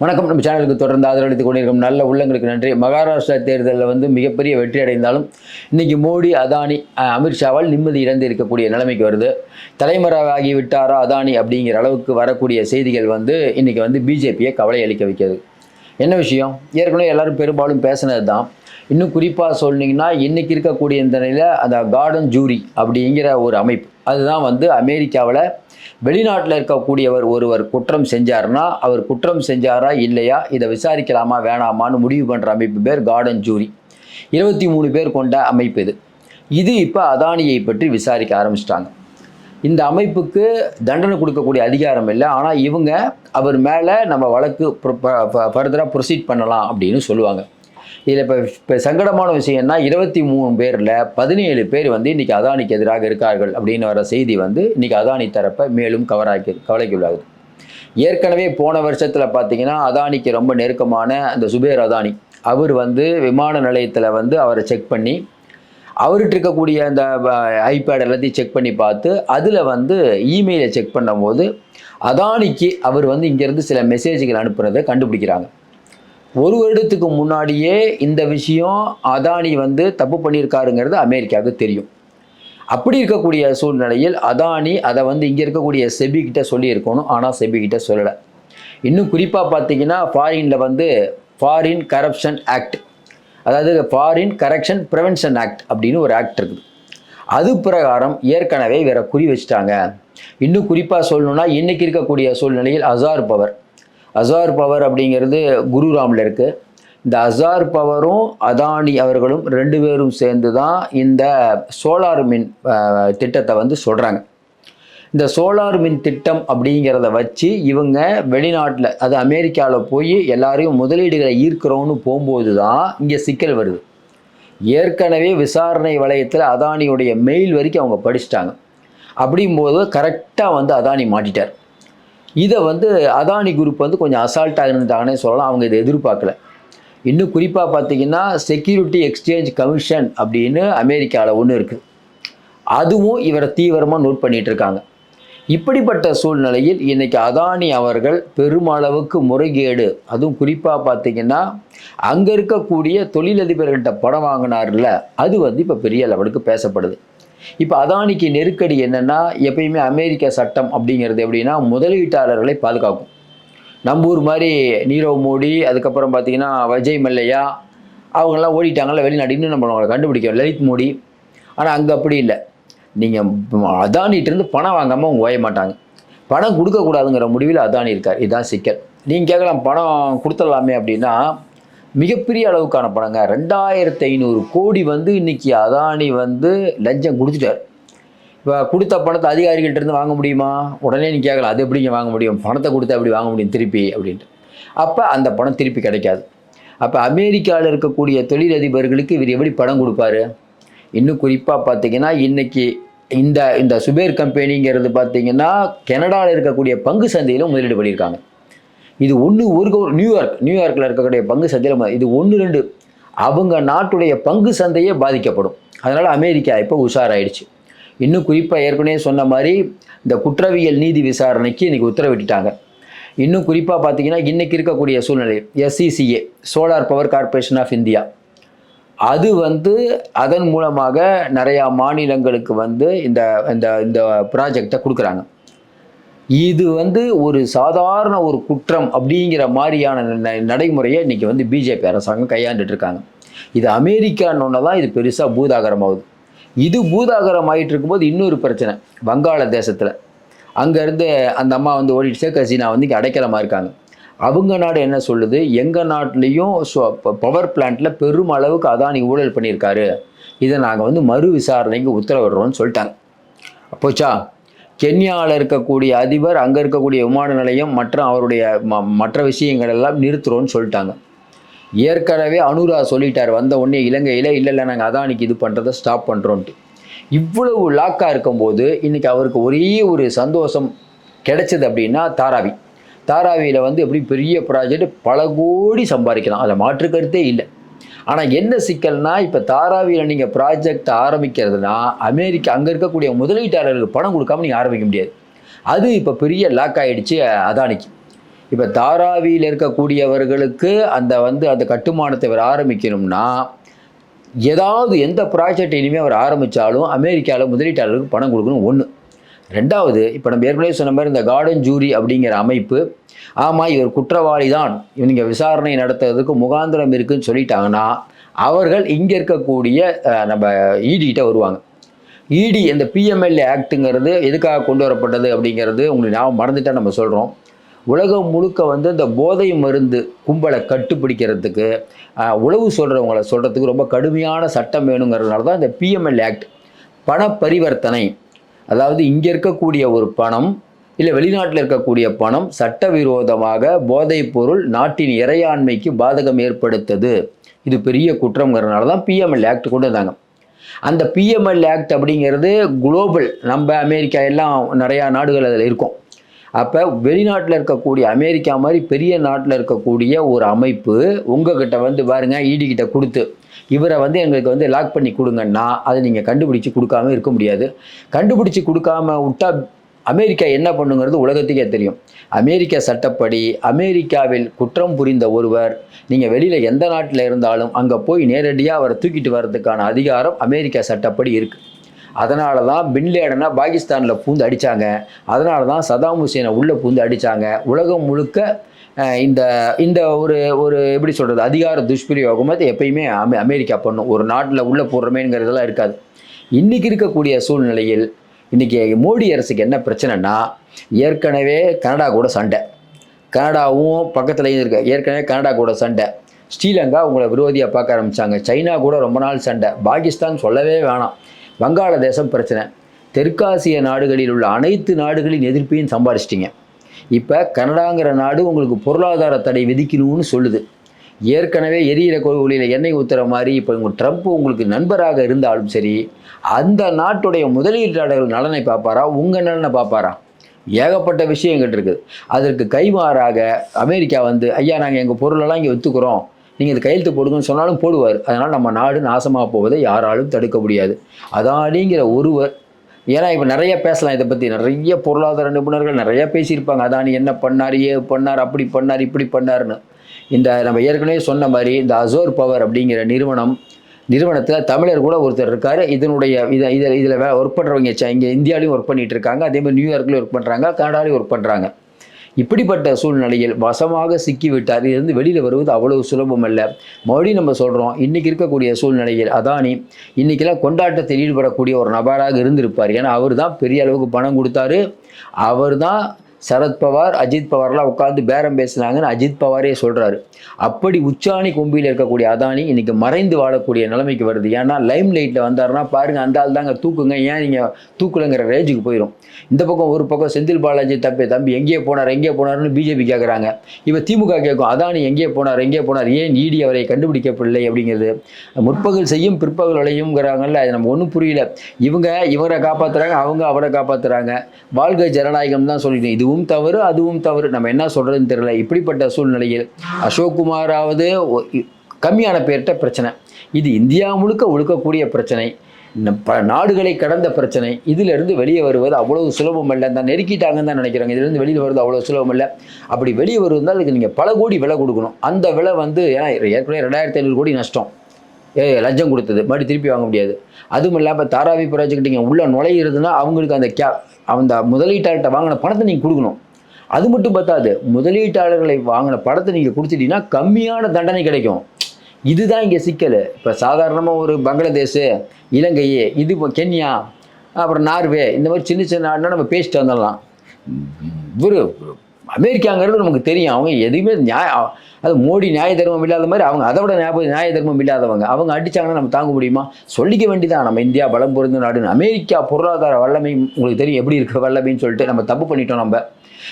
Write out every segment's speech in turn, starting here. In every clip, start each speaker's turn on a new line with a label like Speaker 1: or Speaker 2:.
Speaker 1: வணக்கம். நம்ம சேனலுக்கு தொடர்ந்து ஆதரவளித்துக் கொண்டிருக்கும் நல்ல உள்ளங்களுக்கு நன்றி. மகாராஷ்டிரா தேர்தலில் வந்து மிகப்பெரிய வெற்றி அடைந்தாலும் இன்றைக்கி மோடி அதானி அமித்ஷாவால் நிம்மதி இழந்து இருக்கக்கூடிய நிலைமைக்கு வருது. தலைமறைவாகி விட்டாரா அதானி அப்படிங்கிற அளவுக்கு வரக்கூடிய செய்திகள் வந்து இன்னைக்கு வந்து பிஜேபியை கவலை அளிக்க வைக்கிறது. என்ன விஷயம்? ஏற்கனவே எல்லாரும் பெரும்பாலும் பேசினது தான் இன்னும் குறிப்பாக சொன்னீங்கன்னா இன்றைக்கி இருக்கக்கூடிய இந்த நிலையில் அந்த கார்டன் ஜூரி அப்படிங்கிற ஒரு அமைப்பு. அதுதான் வந்து அமெரிக்காவில் வெளிநாட்டில் இருக்கக்கூடியவர் ஒருவர் குற்றம் செஞ்சார்னா அவர் குற்றம் செஞ்சாரா இல்லையா இதை விசாரிக்கலாமா வேணாமான்னு முடிவு பண்ணுற அமைப்பு பேர் கார்டன் ஜூரி இருபத்தி மூணு பேர் கொண்ட அமைப்பு இது. இது இப்போ அதானியை பற்றி விசாரிக்க ஆரம்பிச்சிட்டாங்க. இந்த அமைப்புக்கு தண்டனை கொடுக்கக்கூடிய அதிகாரம் இல்லை. ஆனால் இவங்க அவர் மேலே நம்ம வழக்கு ஃபர்தராக ப்ரொசீட் பண்ணலாம் அப்படின்னு சொல்லுவாங்க. இதில் இப்போ இப்போ சங்கடமான விஷயம்னா இருபத்தி மூணு பேரில் பதினேழு பேர் வந்து இன்றைக்கி அதானிக்கு எதிராக இருக்கார்கள் அப்படின்னு வர செய்தி வந்து இன்றைக்கி அதானி தரப்பை மேலும் கவராக்கி கவலைக்குள்ளாகுது. ஏற்கனவே போன வருஷத்தில் பார்த்தீங்கன்னா அதானிக்கு ரொம்ப நெருக்கமான அந்த சுபேர் அதானி அவர் வந்து விமான நிலையத்தில் வந்து அவரை செக் பண்ணி அவர்கிட்ட இருக்கக்கூடிய அந்த ஐபேட் எல்லாத்தையும் செக் பண்ணி பார்த்து அதில் வந்து இமெயிலை செக் பண்ணும்போது அதானிக்கு அவர் வந்து இங்கேருந்து சில மெசேஜ்கள் அனுப்புகிறத கண்டுபிடிக்கிறாங்க. ஒரு வருடத்துக்கு முன்னாடியே இந்த விஷயம் அதானி வந்து தப்பு பண்ணியிருக்காருங்கிறது அமெரிக்காவுக்கு தெரியும். அப்படி இருக்கக்கூடிய சூழ்நிலையில் அதானி அதை வந்து இங்கே இருக்கக்கூடிய செபிகிட்ட சொல்லியிருக்கணும். ஆனால் செபிகிட்ட சொல்லலை. இன்னும் குறிப்பாக பார்த்தீங்கன்னா ஃபாரினில் வந்து ஃபாரின் கரப்ஷன் ஆக்ட் அதாவது ஃபாரின் கரெக்ஷன் ப்ரிவென்ஷன் ஆக்ட் அப்படின்னு ஒரு ஆக்ட் இருக்குது. அது பிரகாரம் ஏற்கனவே வேற குறி வச்சுட்டாங்க. இன்னும் குறிப்பாக சொல்லணும்னா இன்னைக்கு இருக்கக்கூடிய சூழ்நிலையில் அசார் பவர் அசார் பவர் அப்படிங்கிறது குருராமில் இருக்குது இந்த அசார் பவரும் அதானி அவர்களும் ரெண்டு பேரும் சேர்ந்து தான் இந்த சோலார் மின் திட்டத்தை வந்து சொல்கிறாங்க இந்த சோலார் மின் திட்டம் அப்படிங்கிறத வச்சு இவங்க வெளிநாட்டில் அது அமெரிக்காவில் போய் எல்லாரையும் முதலீடுகளை ஈர்க்கிறோன்னு போகும்போது தான் இங்கே சிக்கல் வருது. ஏற்கனவே விசாரணை வளையத்தில் அதானியுடைய மெயில் வரைக்கும் அவங்க படிச்சிட்டாங்க. அப்படிங்கும்போது கரெக்டாக வந்து அதானி மாட்டிட்டார். இதை வந்து அதானி குரூப் வந்து கொஞ்சம் அசால்ட்டாக இருந்தாங்கன்னே சொல்லலாம். அவங்க இதை எதிர்பார்க்கல. இன்னும் குறிப்பாக பார்த்தீங்கன்னா செக்யூரிட்டி எக்ஸ்சேஞ்ச் கமிஷன் அப்படின்னு அமெரிக்காவில் ஒன்று இருக்குது அதுவும் இவரை தீவிரமாக நோட் பண்ணிகிட்டு இருக்காங்க. இப்படிப்பட்ட சூழ்நிலையில் இன்றைக்கி அதானி அவர்கள் பெருமளவுக்கு முறைகேடு. அதுவும் குறிப்பாக பார்த்தீங்கன்னா அங்கே இருக்கக்கூடிய தொழிலதிபர்கள்ட்ட படம் வாங்கினார்ல அது வந்து இப்போ பெரிய லெவலுக்கு பேசப்படுது. இப்போ அதானிக்கு நெருக்கடி என்னன்னா எப்பயுமே அமெரிக்க சட்டம் அப்படிங்கிறது எப்படின்னா முதலீட்டாளர்களை பாதுகாக்கும். நம்ம ஊர் மாதிரி நீரவ் மோடி அதுக்கப்புறம் பார்த்திங்கன்னா விஜய் மல்லையா அவங்கெல்லாம் ஓடிட்டாங்கல்ல வெளிநாடு. இன்னும் நம்ம அவங்களை கண்டுபிடிக்க லலித் மோடி. ஆனால் அங்கே அப்படி இல்லை. நீங்கள் அதானிகிட்டேருந்து பணம் வாங்காமல் அவங்க ஓய மாட்டாங்க. பணம் கொடுக்கக்கூடாதுங்கிற முடிவில் அதானி இருக்கார். இதுதான் சிக்கல். நீங்கள் கேட்கலாம் பணம் கொடுத்துடலாமே அப்படின்னா மிகப்பெரிய அளவுக்கான பணங்க. ரெண்டாயிரத்தி ஐநூறு கோடி வந்து இன்னைக்கு அதானி வந்து லஞ்சம் கொடுத்துட்டார். இப்போ கொடுத்த பணத்தை அதிகாரிகள்ட்ட இருந்து வாங்க முடியுமா? உடனே நீ கேட்கலாம் அது எப்படிங்க வாங்க முடியும்? பணத்தை கொடுத்தா எப்படி வாங்க முடியும் திருப்பி அப்படின்ட்டு. அப்போ அந்த பணம் திருப்பி கிடைக்காது. அப்போ அமெரிக்காவில் இருக்கக்கூடிய தொழிலதிபர்களுக்கு இவர் எப்படி பணம் கொடுப்பாரு? இன்னும் குறிப்பாக பார்த்தீங்கன்னா இன்றைக்கி இந்த இந்த சுபேர் கம்பெனிங்கிறது பார்த்தீங்கன்னா கனடாவில் இருக்கக்கூடிய பங்கு சந்தையிலும் முதலீடு பண்ணியிருக்காங்க. இது ஒன்று ஒரு நியூயார்க் நியூயார்க்கில் இருக்கக்கூடிய பங்கு சந்தையில் இது ஒன்று ரெண்டு அவங்க நாட்டுடைய பங்கு சந்தையே பாதிக்கப்படும். அதனால் அமெரிக்கா இப்போ உஷாராயிடுச்சு. இன்னும் குறிப்பாக ஏற்கனவே சொன்ன மாதிரி இந்த குற்றவியல் நீதி விசாரணைக்கு இன்றைக்கி உத்தரவிட்டுட்டாங்க. இன்னும் குறிப்பாக பார்த்தீங்கன்னா இன்றைக்கி இருக்கக்கூடிய சூழ்நிலை SCCA solar power corporation of India அது வந்து அதன் மூலமாக நிறையா மாநிலங்களுக்கு வந்து இந்த இந்த இந்த ப்ராஜெக்டை கொடுக்குறாங்க. இது வந்து ஒரு சாதாரண ஒரு குற்றம் அப்படிங்கிற மாதிரியான ந- நடைமுறையை இன்றைக்கி வந்து பிஜேபி அரசாங்கம் கையாண்டுட்டு இருக்காங்க இது அமெரிக்கான்னு தான் இது பெருசாக பூதாகரமாகுது. இது பூதாகரம் ஆகிட்டு இருக்கும்போது இன்னொரு பிரச்சனை வங்காள தேசத்தில். அங்கேருந்து அந்த அம்மா வந்து ஓடிட்டு ஷேக் ஹசீனா வந்து இங்கே அடைக்கலமாக இருக்காங்க அவங்க நாடு என்ன சொல்லுது? எங்கள் நாட்டிலையும் பவர் பிளான்ட்டில் பெரும் அளவுக்கு அதானி ஊழல் பண்ணியிருக்காரு. இதை நாங்கள் வந்து மறு விசாரணைக்கு உத்தரவிடுறோம்னு சொல்லிட்டாங்க. போச்சா கென்யாவில் இருக்கக்கூடிய அதிபர் அங்கே இருக்கக்கூடிய விமான நிலையம் மற்றும் அவருடைய ம- மற்ற விஷயங்கள் எல்லாம் நிறுத்துறோம்னு சொல்லிட்டாங்க. ஏற்கனவே அனுரா சொல்லிட்டார் வந்த உடனே இலங்கையில் இல்லை இல்லை நாங்கள் அதானிக்கு இது பண்ணுறதை ஸ்டாப் பண்ணுறோன்ட்டு இவ்வளவு லாக்காக இருக்கும்போது இன்றைக்கி அவருக்கு ஒரே ஒரு சந்தோஷம் கிடைச்சது அப்படின்னா தாராவி. தாராவியில் வந்து எப்படி பெரிய ப்ராஜெக்ட் பல கோடி சம்பாதிக்கலாம். அதில் மாற்று கருத்தே இல்லை. ஆனால் என்ன சிக்கல்னா இப்போ தாராவியில் நீங்கள் ப்ராஜெக்ட் ஆரம்பிக்கிறதுனா அமெரிக்கா அங்கே இருக்கக்கூடிய முதலீட்டாளர்களுக்கு பணம் கொடுக்காம நீங்கள் ஆரம்பிக்க முடியாது. அது இப்போ பெரிய லாக் ஆகிடுச்சு அதானிக்கு. இப்போ தாராவியில் இருக்கக்கூடியவர்களுக்கு அந்த வந்து அந்த கட்டுமானத்தை அவர் ஆரம்பிக்கணும்னா ஏதாவது எந்த ப்ராஜெக்ட் இனிமேல் அவர் ஆரம்பித்தாலும் அமெரிக்காவில் முதலீட்டாளர்களுக்கு பணம் கொடுக்கணும் ஒன்று ரெண்டாவது இப்போ நம்ம ஏற்கனவே சொன்ன மாதிரி இந்த கார்டன் ஜூரி அப்படிங்கிற அமைப்பு ஆமாம் இவர் குற்றவாளி தான் இவங்க விசாரணை நடத்துறதுக்கு முகாந்திரம் இருக்குன்னு சொல்லிட்டாங்கன்னா அவர்கள் இங்கே இருக்கக்கூடிய நம்ம ஈடிகிட்ட வருவாங்க. இடி இந்த பிஎம்எல்ஏ ஆக்ட்டுங்கிறது எதுக்காக கொண்டு வரப்பட்டது அப்படிங்கிறது உங்களுக்கு ஞாபகம் மறந்துட்டால் நம்ம சொல்கிறோம் உலகம் முழுக்க வந்து இந்த போதை மருந்து கும்பலை கட்டுப்பிடிக்கிறதுக்கு உழவு உளவு சொல்கிறவங்கள சொல்கிறதுக்கு ரொம்ப கடுமையான சட்டம் வேணுங்கிறதுனால தான் இந்த பிஎம்எல்ஏ ஆக்ட் பண பரிவர்த்தனை அதாவது இங்கே இருக்கக்கூடிய ஒரு பணம் இல்லை வெளிநாட்டில் இருக்கக்கூடிய பணம் சட்டவிரோதமாக போதைப் பொருள் நாட்டின் இறையாண்மைக்கு பாதகம் ஏற்படுத்தது. இது பெரிய குற்றம்ங்கிறதுனால தான் பிஎம்எல் ஆக்ட் கொண்டு வந்தாங்க. அந்த பிஎம்எல் ஆக்ட் அப்படிங்கிறது குளோபல் நம்ம அமெரிக்கா எல்லாம் நிறையா நாடுகள் அதில் இருக்கும். அப்போ வெளிநாட்டில் இருக்கக்கூடிய அமெரிக்கா மாதிரி பெரிய நாட்டில் இருக்கக்கூடிய ஒரு அமைப்பு உங்ககிட்ட வந்து பாருங்கள் ஈடி கொடுத்து இவரை வந்து எங்களுக்கு வந்து லாக் பண்ணி கொடுங்கன்னா அதை நீங்கள் கண்டுபிடிச்சு கொடுக்காம இருக்க முடியாது. கண்டுபிடிச்சு கொடுக்காம விட்டா அமெரிக்கா என்ன பண்ணுங்கிறது உலகத்துக்கே தெரியும். அமெரிக்க சட்டப்படி அமெரிக்காவில் குற்றம் புரிந்த ஒருவர் நீங்கள் வெளியில் எந்த நாட்டில் இருந்தாலும் அங்கே போய் நேரடியாக அவரை தூக்கிட்டு வர்றதுக்கான அதிகாரம் அமெரிக்கா சட்டப்படி இருக்குது அதனால தான் பின்லேடனை பாகிஸ்தானில் பூந்து அடித்தாங்க அதனால தான் சதாம் ஹுசேனை உள்ளே பூந்து அடித்தாங்க உலகம் முழுக்க இந்த இந்த ஒரு ஒரு எப்படி சொல்கிறது அதிகார துஷ்பிரயோகம் அது எப்பயுமே அமெ அமெரிக்கா பண்ணும். ஒரு நாட்டில் உள்ளே போடுறமேங்கிறதெல்லாம் இருக்காது. இன்றைக்கி இருக்கக்கூடிய சூழ்நிலையில் இன்றைக்கி மோடி அரசுக்கு என்ன பிரச்சனைனா ஏற்கனவே கனடா கூட சண்டை. கனடாவும் பக்கத்துலேயும் இருக்கு. ஏற்கனவே கனடா கூட சண்டை. ஸ்ரீலங்கா உங்களை விரோதியாக பார்க்க ஆரம்பித்தாங்க சைனா கூட ரொம்ப நாள் சண்டை. பாகிஸ்தான் சொல்லவே வேணாம். வங்காளதேசம் பிரச்சனை. தெற்காசிய நாடுகளில் உள்ள அனைத்து நாடுகளின் எதிர்ப்பையும் சம்பாரிச்சிட்டிங்க. இப்போ கனடாங்கிற நாடு உங்களுக்கு பொருளாதார தடை விதிக்கணும்னு சொல்லுது. ஏற்கனவே எரியிற கோவிலில் எண்ணெய் ஊற்றுற மாதிரி இப்போ உங்கள் ட்ரம்ப் உங்களுக்கு நண்பராக இருந்தாலும் சரி அந்த நாட்டுடைய முதலீட்டாளர்கள் நலனை பார்ப்பாரா? உங்கள் நலனை பார்ப்பாரா? ஏகப்பட்ட விஷயங்கள் இருக்குது. அதற்கு கைமாறாக அமெரிக்கா வந்து ஐயா நாங்கள் எங்கள் பொருளெல்லாம் இங்கே விற்றுக்குறோம் நீங்கள் இது கையெழுத்து போடுங்கன்னு சொன்னாலும் போடுவார். அதனால் நம்ம நாடு நாசமாக போவதை யாராலும் தடுக்க முடியாது. அதானிங்கிற ஒருவர் ஏன்னா இப்போ நிறைய பேசலாம் இதை பற்றி நிறைய பொருளாதார நிபுணர்கள் நிறைய பேசியிருப்பாங்க. அதானி என்ன பண்ணார் ஏ பண்ணார் அப்படி பண்ணார் இப்படி பண்ணாருன்னு. இந்த நம்ம ஏற்கனவே சொன்ன மாதிரி இந்த அசோர் பவர் அப்படிங்கிற நிறுவனம் நிறுவனத்தில் தமிழர் கூட ஒருத்தர் இருக்கார். இதனுடைய இதை இதில் இதில் வே ஒர்க் பண்ணுறவங்க இங்கே இந்தியாவிலையும் ஒர்க் பண்ணிகிட்டு இருக்காங்க. அதே மாதிரி நியூயார்க்லேயும் ஒர்க் பண்ணுறாங்க கனடாலையும் ஒர்க் பண்ணுறாங்க இப்படிப்பட்ட சூழ்நிலையில் வசமாக சிக்கிவிட்டார். இருந்து வெளியில் வருவது அவ்வளவு சுலபம் அல்ல. மறுபடியும் நம்ம சொல்கிறோம் இன்றைக்கி இருக்கக்கூடிய சூழ்நிலையில் அதானி இன்றைக்கெல்லாம் கொண்டாட்டத்தில் ஈடுபடக்கூடிய ஒரு நபராக இருந்திருப்பார். ஏன்னா அவர் தான் பெரிய அளவுக்கு பணம் கொடுத்தாரு. அவர் தான் சரத்பவார் அஜித் பவார்லாம் உட்காந்து பேரம் பேசுனாங்கன்னு அஜித் பவாரே சொல்கிறாரு அப்படி உச்சாணி கொம்பியில் இருக்கக்கூடிய அதானி இன்றைக்கி மறைந்து வாழக்கூடிய நிலைமைக்கு வருது. ஏன்னா லைம் லைட்டில் வந்தாருன்னா பாருங்க அந்த ஆள் தாங்க தூக்குங்க. ஏன் நீங்கள் தூக்குலங்கிற ரேஞ்சுக்கு போயிடும் இந்த பக்கம் ஒரு பக்கம் செந்தில் பாலாஜி தப்பே தம்பி எங்கேயே போனார் எங்கேயே போனார்னு பிஜேபி கேட்குறாங்க இப்போ திமுக கேட்கும் அதானி எங்கேயே போனார் எங்கேயே போனார். ஏன் ஈடி அவரை கண்டுபிடிக்கப்படவில்லை அப்படிங்கிறது? முற்பகல் செய்யும் பிற்பகல் விளையுங்கிறாங்கல்ல அது நம்ம ஒன்றும் புரியல. இவங்க இவரை காப்பாற்றுறாங்க அவங்க அவரை காப்பாற்றுறாங்க வாழ்க்கை ஜனநாயகம் தான் சொல்லிட்டேன் இதுவும் தவறு அதுவும் தவறு. நம்ம என்ன சொல்கிறதுன்னு தெரியல. இப்படிப்பட்ட சூழ்நிலையில் அசோக் குமாராவது கம்மியான பேர்கிட்ட பிரச்சனை. இது இந்தியா முழுக்க ஒழுக்கக்கூடிய பிரச்சனை. இந்த நாடுகளை கடந்த பிரச்சனை. இதிலிருந்து வெளியே வருவது அவ்வளவு சுலபம் இல்லை தான் நெருக்கிட்டாங்கன்னு தான் நினைக்கிறாங்க. இதிலிருந்து வெளியில் வருவது அவ்வளோ சுலபம் இல்லை அப்படி வெளியே வருவதால் அதுக்கு நீங்கள் பல கோடி விலை கொடுக்கணும். அந்த விலை வந்து ஏன்னா ஏற்கனவே ரெண்டாயிரத்தி ஐநூறு கோடி நஷ்டம். ஏ லஞ்சம் கொடுத்தது. மறுபடியும் திருப்பி வாங்க முடியாது. அதுவும் இல்லாமல் தாராவி ப்ராஜெக்ட் நீங்கள் உள்ளே நுழையிறதுன்னா அவங்களுக்கு அந்த கே அந்த முதலீட்டாளர்கிட்ட வாங்கின பணத்தை நீங்கள் கொடுக்கணும். அது மட்டும் பத்தாது. முதலீட்டாளர்களை வாங்கின பணத்தை நீங்கள் கொடுத்துட்டீங்கன்னா கம்மியான தண்டனை கிடைக்கும். இதுதான் இங்கே சிக்கல். இப்போ சாதாரணமாக ஒரு பங்களாதேஷ் இலங்கை இது இப்போ கென்யா அப்புறம் நார்வே இந்த மாதிரி சின்ன சின்ன நாடுனா நம்ம பேசிட்டு வந்துடலாம் ஒரு அமெரிக்காங்கிறது நமக்கு தெரியும். அவங்க எதுவுமே நியாய அது மோடி நியாய தர்மம் இல்லாத மாதிரி அவங்க அதை விட நியாய நியாய தர்மம் இல்லாதவங்க. அவங்க அடிச்சாங்கன்னா நம்ம தாங்க முடியுமா? சொல்லிக்க வேண்டியதான் நம்ம இந்தியா பலம் பொருந்த நாடுன்னு. அமெரிக்கா பொருளாதார வல்லமை உங்களுக்கு தெரியும் எப்படி இருக்க வல்லமைன்னு சொல்லிட்டு நம்ம தப்பு பண்ணிட்டோம் நம்ம.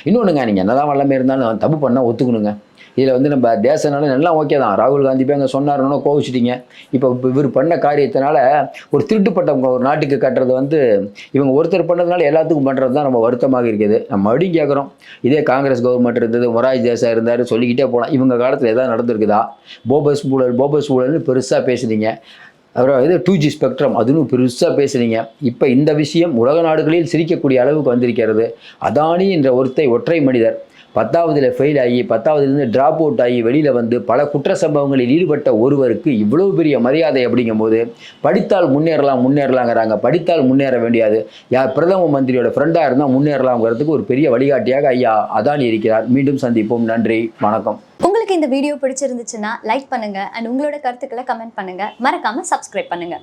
Speaker 1: இன்னொன்றுங்க நீங்கள் என்னதான் வல்லமை இருந்தாலும் தப்பு பண்ணால் ஒத்துக்கணுங்க. இதில் வந்து நம்ம தேசனால நல்லா ஓகே தான். ராகுல் காந்தி போய் அங்கே சொன்னாருன்னு கோவிச்சிட்டிங்க. இப்போ இப்போ இவர் பண்ண காரியத்தினால ஒரு திருட்டுப்பட்டவங்க ஒரு நாட்டுக்கு கட்டுறது வந்து இவங்க ஒருத்தர் பண்ணதுனால எல்லாத்துக்கும் பண்ணுறது தான் நம்ம வருத்தமாக இருக்குது. நம்ம மறுபடியும் கேட்குறோம் இதே காங்கிரஸ் கவர்மெண்ட் இருந்தது மொராஜ் தேசா இருந்தார் சொல்லிக்கிட்டே போகலாம் இவங்க காலத்தில் எதாவது நடந்திருக்குதா? போபஸ் ஊழல் போபஸ் ஊழல்னு பெருசாக பேசுனீங்க. அப்புறம் இது டூ ஜி ஸ்பெக்ட்ரம் அதுவும் பெருசாக பேசுனீங்க. இப்போ இந்த விஷயம் உலக நாடுகளில் சிரிக்கக்கூடிய அளவுக்கு வந்திருக்கிறது. அதானி என்ற ஒருத்தை ஒற்றை மனிதர். பத்தாவதுல ஃபெயில் ஆகி பத்தாவதுலேருந்து ட்ராப் அவுட் ஆகி வெளியில் வந்து பல குற்ற சம்பவங்களில் ஈடுபட்ட ஒருவருக்கு இவ்வளோ பெரிய மரியாதை அப்படிங்கும்போது படித்தால் முன்னேறலாம் முன்னேறலாங்கிறாங்க. படித்தால் முன்னேற வேண்டியது. யார் பிரதம மந்திரியோட ஃப்ரெண்டாக இருந்தால் முன்னேறலாம்ங்கிறதுக்கு ஒரு பெரிய வழிகாட்டியாக ஐயா அதானி இருக்கிறார். மீண்டும் சந்திப்போம். நன்றி. வணக்கம்.
Speaker 2: உங்களுக்கு இந்த வீடியோ பிடிச்சிருந்துச்சுன்னா லைக் பண்ணுங்க. அண்ட் உங்களோட கருத்துக்களை கமெண்ட் பண்ணுங்க. மறக்காம சப்ஸ்கிரைப் பண்ணுங்க.